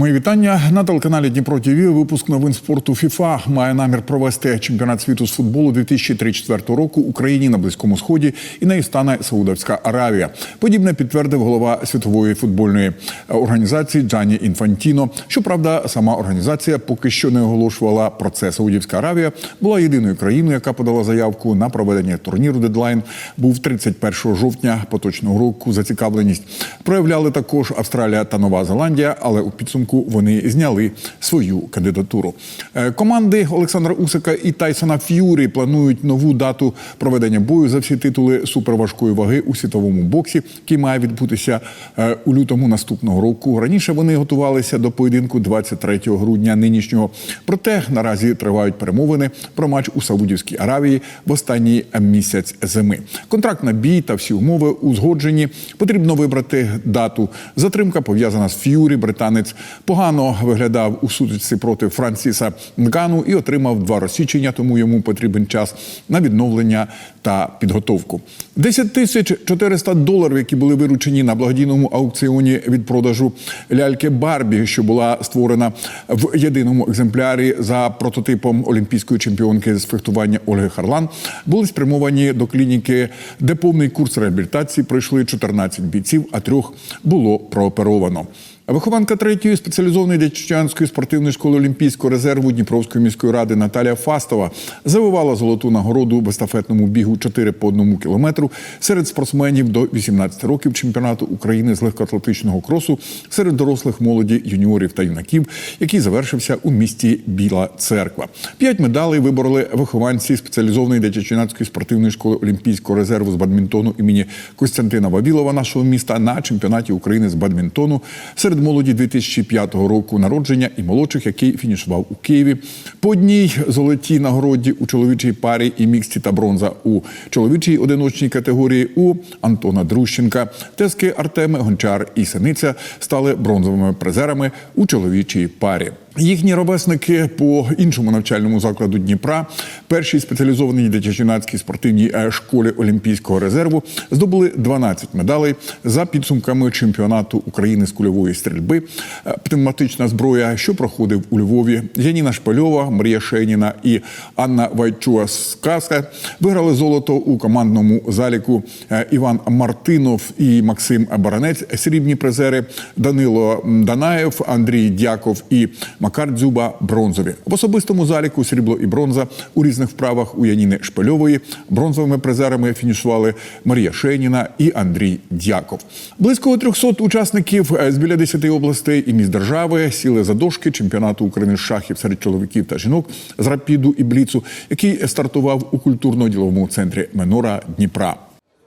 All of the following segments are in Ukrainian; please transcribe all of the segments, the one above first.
Мої вітання на телеканалі Дніпро ТВ. Випуск новин спорту ФІФА має намір провести чемпіонат світу з футболу 2034 року Україні на близькому сході і нею стане Саудовська Аравія. Подібне підтвердив голова світової футбольної організації Джані Інфантіно. Щоправда, сама організація поки що не оголошувала про це. Саудівська Аравія була єдиною країною, яка подала заявку на проведення турніру. Дедлайн був 31 жовтня поточного року. Зацікавленість проявляли також Австралія та Нова Зеландія, але у підсумку вони зняли свою кандидатуру. Е, Команди Олександра Усика і Тайсона Ф'юрі планують нову дату проведення бою за всі титули суперважкої ваги у світовому боксі, який має відбутися е, у лютому наступного року. Раніше вони готувалися до поєдинку 23 грудня нинішнього. Проте наразі тривають перемовини про матч у Саудівській Аравії в останній місяць зими. Контракт на бій та всі умови узгоджені. Потрібно вибрати дату. Затримка пов'язана з Ф'юрі. Британець погано виглядав у сутичці проти Франсіса Нгану і отримав два розсічення, тому йому потрібен час на відновлення та підготовку. 10 тисяч 400 доларів, які були виручені на благодійному аукціоні від продажу ляльки Барбі, що була створена в єдиному екземплярі за прототипом олімпійської чемпіонки з фехтування Ольги Харлан, були спрямовані до клініки, де повний курс реабілітації пройшли 14 бійців, а трьох було прооперовано. Вихованка третьої спеціалізованої дитячанської спортивної школи Олімпійського резерву Дніпровської міської ради Наталія Фастова завивала золоту нагороду в естафетному бігу 4 по 1 кілометру серед спортсменів до 18 років чемпіонату України з легкоатлетичного кросу серед дорослих молоді, юніорів та юнаків, який завершився у місті Біла Церква. П'ять медалей вибороли вихованці спеціалізованої дитячо-юнацької спортивної школи Олімпійського резерву з бадмінтону імені Костянтина Вавілова нашого міста на чемпіонаті України з бадмінтону серед молоді 2005 року народження і молодших, який фінішував у Києві. По одній золотій нагороді у чоловічій парі і міксті та бронза у чоловічій одиночній категорії у Антона Друщенка. Тески Артеми Гончар і Синиця стали бронзовими призерами у чоловічій парі. Їхні ровесники по іншому навчальному закладу Дніпра, першій спеціалізованій дитячо-юнацькій спортивній е, школі Олімпійського резерву, здобули 12 медалей за підсумками чемпіонату України з кульової стрільби. Е, Пневматична зброя, що проходив у Львові. Яніна Шпальова, Марія Шеніна і Анна Вайчуа Скаска виграли золото у командному заліку. Е, Іван Мартинов і Максим Баранець, срібні призери Данило Данаєв, Андрій Дяков і Макар Дзюба бронзові. В особистому заліку срібло і бронза у різних вправах у Яніни Шпильової. Бронзовими призерами фінішували Марія Шеніна і Андрій Дяков. Близько 300 учасників з біля 10 областей і міст держави сіли за дошки чемпіонату України з шахів серед чоловіків та жінок з рапіду і бліцу, який стартував у культурно-діловому центрі Менора Дніпра.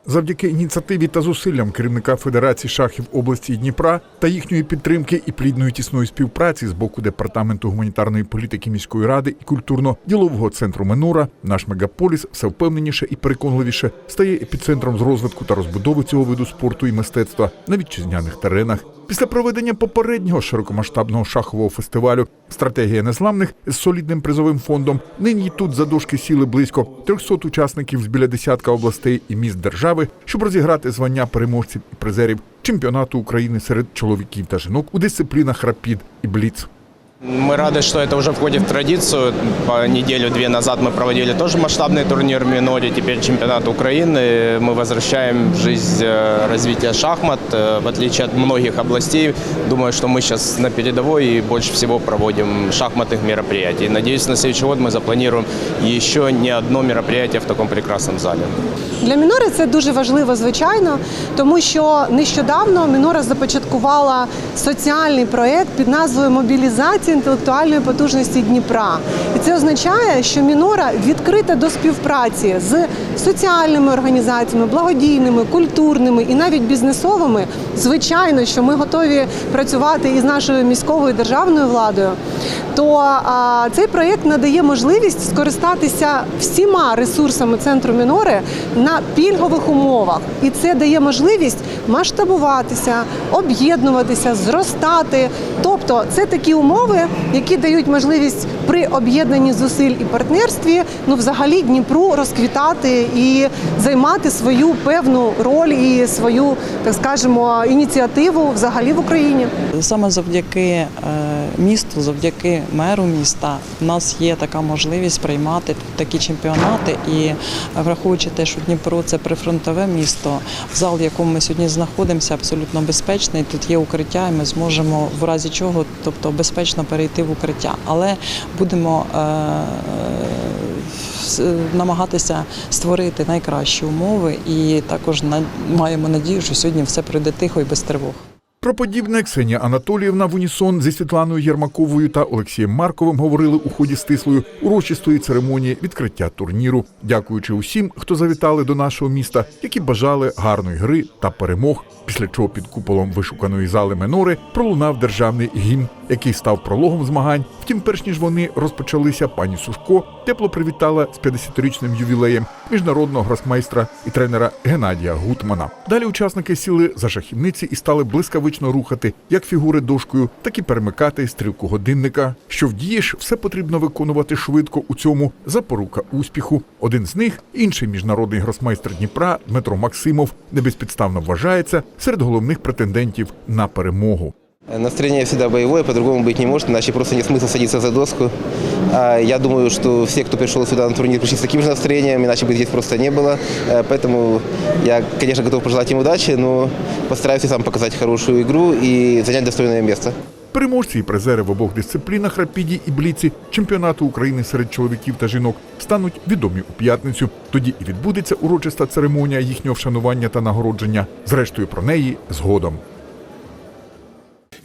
Завдяки ініціативі та зусиллям керівника Федерації шахів області Дніпра та їхньої підтримки і плідної тісної співпраці з боку департаменту гуманітарної політики міської ради і культурно-ділового центру Менора, наш мегаполіс все впевненіше і переконливіше стає епіцентром з розвитку та розбудови цього виду спорту і мистецтва на вітчизняних теренах. Після проведення попереднього широкомасштабного шахового фестивалю Стратегія незламних з солідним призовим фондом нині тут за дошки сіли близько 300 учасників з біля десятка областей і міст держави, щоб розіграти звання переможців і призерів чемпіонату України серед чоловіків та жінок у дисциплінах рапід і бліц. Мы рады, что это уже входит в традицию. По неделю-две назад мы проводили тоже масштабный турнир в Миноре, теперь чемпионат Украины. Мы возвращаем в жизнь э, развитие шахмат, э, в отличие от многих областей. Думаю, что мы сейчас на передовой и больше всего проводим шахматных мероприятий. Надеюсь, на следующий год мы запланируем еще не одно мероприятие в таком прекрасном зале. Для Мінори це дуже важливо, звичайно, тому що нещодавно Мінора започаткувала соціальний проєкт під назвою Мобілізація інтелектуальної потужності Дніпра. І це означає, що Мінора відкрита до співпраці з соціальними організаціями, благодійними, культурними і навіть бізнесовими. Звичайно, що ми готові працювати із нашою міською державною владою. То а, цей проєкт надає можливість скористатися всіма ресурсами центру Мінори на пільгових умовах, і це дає можливість масштабуватися, об'єднуватися, зростати. Тобто, це такі умови, які дають можливість при об'єднанні зусиль і партнерстві, ну взагалі Дніпру розквітати і займати свою певну роль і свою, так скажемо, ініціативу взагалі в Україні. Саме завдяки е, місту, завдяки меру міста, в нас є така можливість приймати такі чемпіонати. І е, враховуючи те, що Дніпро це прифронтове місто, зал, в якому ми сьогодні знаходимося, абсолютно безпечний. Тут є укриття, і ми зможемо в разі чого, тобто безпечно перейти в укриття. Але будемо е, с- намагатися створити найкращі умови, і також на- маємо надію, що сьогодні все пройде тихо і без тривог. Про подібне Ксенія Анатоліївна в унісон зі Світланою Єрмаковою та Олексієм Марковим говорили у ході стислої урочистої церемонії відкриття турніру, дякуючи усім, хто завітали до нашого міста, які бажали гарної гри та перемог. Після чого під куполом вишуканої зали Менори пролунав державний гімн, який став прологом змагань. Втім, перш ніж вони розпочалися, пані Сушко тепло привітала з 50-річним ювілеєм міжнародного гросмейстра і тренера Геннадія Гутмана. Далі учасники сіли за шахівниці і стали блискавично рухати як фігури дошкою, так і перемикати стрілку годинника. Що вдієш, все потрібно виконувати швидко. У цьому запорука успіху. Один з них, інший міжнародний гросмейстер Дніпра Дмитро Максимов, не безпідставно вважається серед головних претендентів на перемогу. Настроение всегда боевое, по-другому быть не может, иначе просто нет смысла садиться за доску. А Я думаю, что все, кто пришел сюда на турнир, пришли с таким же настроением, иначе бы здесь просто не было. Э, Поэтому я, конечно, готов пожелать им удачи, но постараюсь и сам показать хорошую игру и занять достойное место. Переможці і призери в обох дисциплінах рапіді і бліці чемпіонату України серед чоловіків та жінок стануть відомі у п'ятницю. Тоді і відбудеться урочиста церемонія їхнього вшанування та нагородження. Зрештою про неї згодом.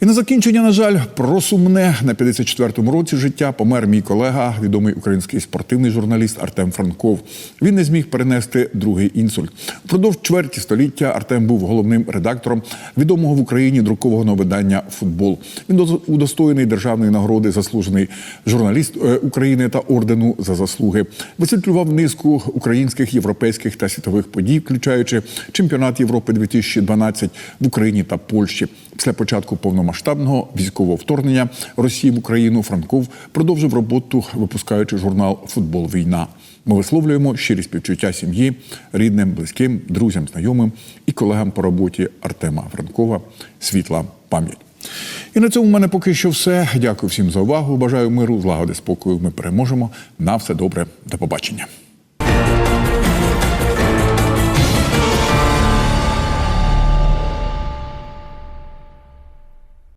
І на закінчення, на жаль, про сумне на 54-му році життя помер мій колега, відомий український спортивний журналіст Артем Франков. Він не зміг перенести другий інсульт. Впродовж чверті століття Артем був головним редактором відомого в Україні друкованого видання Футбол. Він удостоєний державної нагороди заслужений журналіст е, України та ордену за заслуги. Висвітлював низку українських, європейських та світових подій, включаючи чемпіонат Європи 2012 в Україні та Польщі. Після початку повномасштабного військового вторгнення Росії в Україну Франков продовжив роботу, випускаючи журнал Футбол Війна. Ми висловлюємо щирі співчуття сім'ї, рідним, близьким, друзям, знайомим і колегам по роботі Артема Франкова. Світла пам'ять. І на цьому в мене поки що все. Дякую всім за увагу. Бажаю миру, злагоди, спокою. Ми переможемо. На все добре. До побачення.